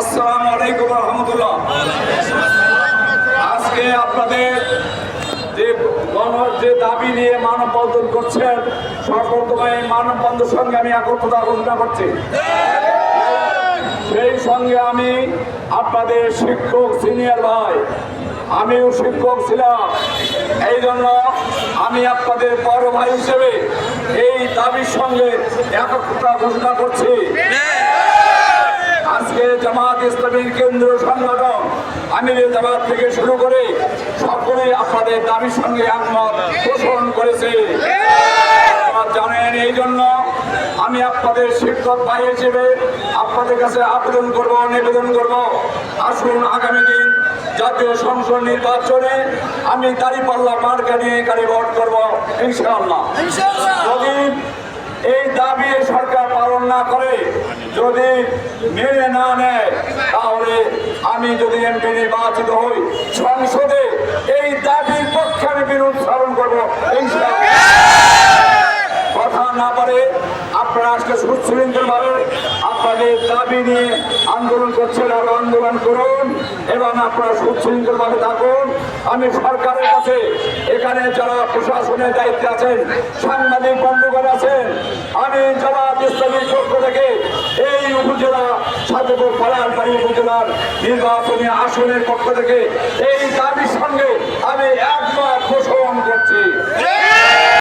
আসসালামু আলাইকুম রহমতুল্লাহ। আজকে আপনাদের যে যে দাবি নিয়ে মানববন্ধন করছেন, সর্বপ্রথমে মানববন্ধন সঙ্গে আমি একত্রতা ঘোষণা করছি। সেই সঙ্গে আমি আপনাদের শিক্ষক সিনিয়র ভাই, আমিও শিক্ষক ছিলাম। এই জন্য আমি আপনাদের বড় ভাই হিসেবে এই দাবির সঙ্গে একত্রতা ঘোষণা করছি। ইসলামীর কেন্দ্রীয় সংগঠন আমিরের জামাত থেকে শুরু করে সকলেই আপনাদের দাবির সঙ্গে একমত পোষণ করেছে। জানেন এই জন্য আমি আপনাদের শিক্ষক ভাই হিসেবে আপনাদের কাছে আবেদন করব নিবেদন করব। আসুন আগামী দিন জাতীয় সংসদ নির্বাচনে আমি দাঁড়িপাল্লা মার্কা নিয়ে গাড়ি ভোট করব ইনশাআল্লাহ। যদি এই দাবি এই সরকার পালন না করে, যদি মেনে না নেয়, তাহলে আমি যদি এমপি নির্বাচিত হই, সংসদে এই দাবির পক্ষে আমি বিরোধ স্মরণ করব কথা না পারে আপনারা আজকে সুশৃঙ্খল ভাবে আপনাদের দাবি নিয়ে আন্দোলন করছেন আর আন্দোলন করুন, এবং আপনারা সুশৃঙ্খল ভাবে থাকুন। আমি সরকারের কাছে এখানে যারা প্রশাসনের দায়িত্বে আছেন, সাংবাদিক বন্ধুগণ আছেন, আমি উপজেলা সাধুপুর পালারবাড়ি উপজেলার নির্বাচনী আসনের পক্ষ থেকে এই দাবির সঙ্গে আমি